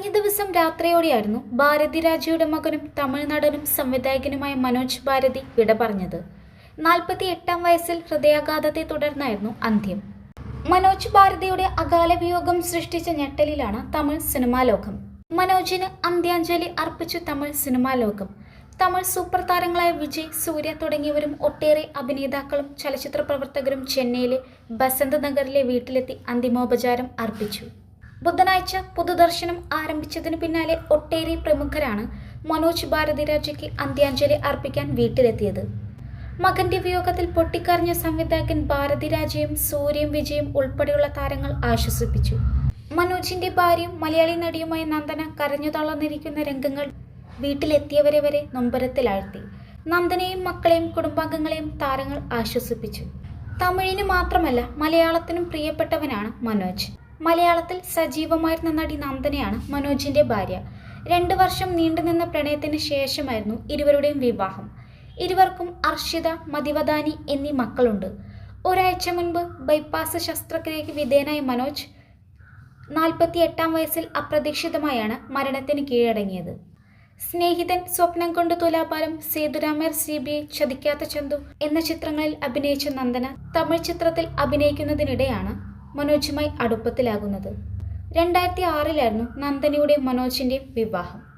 കഴിഞ്ഞ ദിവസം രാത്രിയോടെയായിരുന്നു ഭാരതി രാജയുടെ മകനും തമിഴ്നാടനും സംവിധായകനുമായ മനോജ് ഭാരതി വിട പറഞ്ഞത്. നാൽപ്പത്തി എട്ടാം വയസ്സിൽ ഹൃദയാഘാതത്തെ തുടർന്നായിരുന്നു അന്ത്യം. മനോജ് ഭാരതിയുടെ അകാല വിയോഗം സൃഷ്ടിച്ച ഞെട്ടലിലാണ് തമിഴ് സിനിമാ ലോകം. മനോജിന് അന്ത്യാഞ്ജലി അർപ്പിച്ചു തമിഴ് സിനിമാ ലോകം. തമിഴ് സൂപ്പർ താരങ്ങളായ വിജയ് സൂര്യ തുടങ്ങിയവരും ഒട്ടേറെ അഭിനേതാക്കളും ചലച്ചിത്ര പ്രവർത്തകരും ചെന്നൈയിലെ ബസന്ത് നഗറിലെ വീട്ടിലെത്തി അന്തിമോപചാരം അർപ്പിച്ചു. ബുധനാഴ്ച പൊതുദർശനം ആരംഭിച്ചതിനു പിന്നാലെ ഒട്ടേറെ പ്രമുഖരാണ് മനോജ് ഭാരതിരാജയ്ക്ക് അന്ത്യാഞ്ജലി അർപ്പിക്കാൻ വീട്ടിലെത്തിയത്. മകന്റെ വിയോഗത്തിൽ പൊട്ടിക്കറിഞ്ഞ സംവിധായകൻ ഭാരതിരാജയും സൂര്യയും വിജയും ഉൾപ്പെടെയുള്ള താരങ്ങൾ ആശ്വസിപ്പിച്ചു. മനോജിന്റെ ഭാര്യയും മലയാളി നടിയുമായ നന്ദന കരഞ്ഞു തളർന്നിരിക്കുന്ന രംഗങ്ങൾ വീട്ടിലെത്തിയവരെ വരെ നൊമ്പരത്തിലാഴ്ത്തി. നന്ദനയും മക്കളെയും കുടുംബാംഗങ്ങളെയും താരങ്ങൾ ആശ്വസിപ്പിച്ചു. തമിഴിന് മാത്രമല്ല മലയാളത്തിനും പ്രിയപ്പെട്ടവനാണ് മനോജ്. മലയാളത്തിൽ സജീവമായിരുന്ന നടി നന്ദനയാണ് മനോജിന്റെ ഭാര്യ. രണ്ടു വർഷം നീണ്ടുനിന്ന പ്രണയത്തിന് ശേഷമായിരുന്നു ഇരുവരുടെയും വിവാഹം. ഇരുവർക്കും അർഷിത മതിവദാനി എന്നീ മക്കളുണ്ട്. ഒരാഴ്ച മുൻപ് ബൈപ്പാസ് ശസ്ത്രക്രിയയ്ക്ക് വിധേയനായ മനോജ് നാൽപ്പത്തി എട്ടാം വയസ്സിൽ അപ്രതീക്ഷിതമായാണ് മരണത്തിന് കീഴടങ്ങിയത്. സ്നേഹിതൻ സ്വപ്നം കൊണ്ട് തുലാഭാരം സേതുരാമർ സി ബി ചതിക്കാത്ത ചന്തു എന്ന ചിത്രങ്ങളിൽ അഭിനയിച്ച നന്ദന തമിഴ് ചിത്രത്തിൽ അഭിനയിക്കുന്നതിനിടെയാണ് മനോജുമായി അടുപ്പത്തിലാകുന്നത്. രണ്ടായിരത്തി ആറിലായിരുന്നു നന്ദനയുടെ മനോജിന്റെ വിവാഹം.